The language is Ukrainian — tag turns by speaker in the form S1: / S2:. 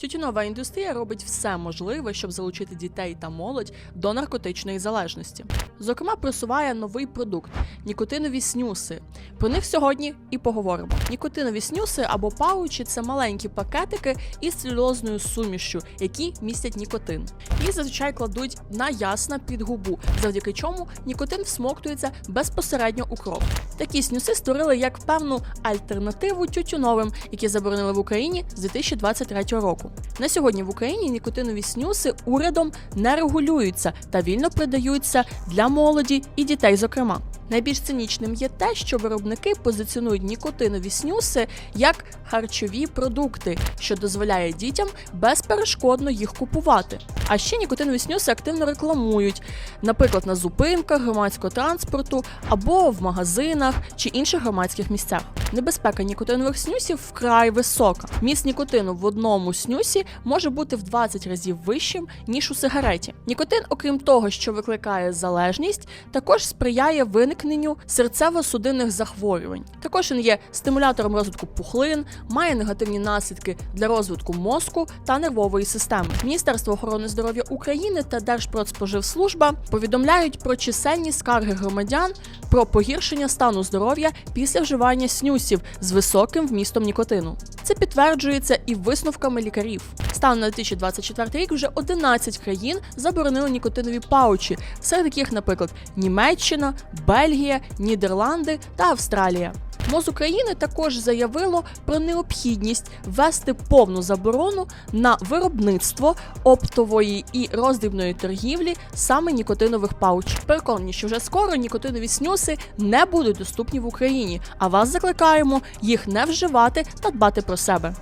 S1: Тютюнова індустрія робить все можливе, щоб залучити дітей та молодь до наркотичної залежності. Зокрема, просуває новий продукт нікотинові снюси. Про них сьогодні і поговоримо. Нікотинові снюси або паучі це маленькі пакетики із целюлозною сумішшю, які містять нікотин. Їх зазвичай кладуть на ясна під губу, завдяки чому нікотин всмоктується безпосередньо у кров. Такі снюси створили як певну альтернативу тютюновим, які заборонили в Україні з 2023 року. На сьогодні в Україні нікотинові снюси урядом не регулюються та вільно продаються для молоді і дітей, зокрема. Найбільш цинічним є те, що виробники позиціонують нікотинові снюси як харчові продукти, що дозволяє дітям безперешкодно їх купувати. А ще нікотинові снюси активно рекламують, наприклад, на зупинках громадського транспорту або в магазинах чи інших громадських місцях. Небезпека нікотинових снюсів вкрай висока. Міст нікотину в одному снюсі може бути в 20 разів вищим ніж у сигареті. Нікотин, окрім того, що викликає залежність, також сприяє виникненню серцево-судинних захворювань. Також він є стимулятором розвитку пухлин, має негативні наслідки для розвитку мозку та нервової системи. Міністерство охорони здоров'я України та Держпродспоживслужба повідомляють про чисельні скарги громадян про погіршення стану здоров'я після вживання снюсів з високим вмістом нікотину. Це підтверджується і висновками лікарів. Станом на 2024 рік вже 11 країн заборонили нікотинові паучі, серед яких, наприклад, Німеччина, Бельгія, Нідерланди та Австралія. МОЗ України також заявило про необхідність ввести повну заборону на виробництво оптової і роздрібної торгівлі саме нікотинових паучів. Переконані, що вже скоро нікотинові снюси не будуть доступні в Україні, а вас закликаємо їх не вживати та дбати про себе.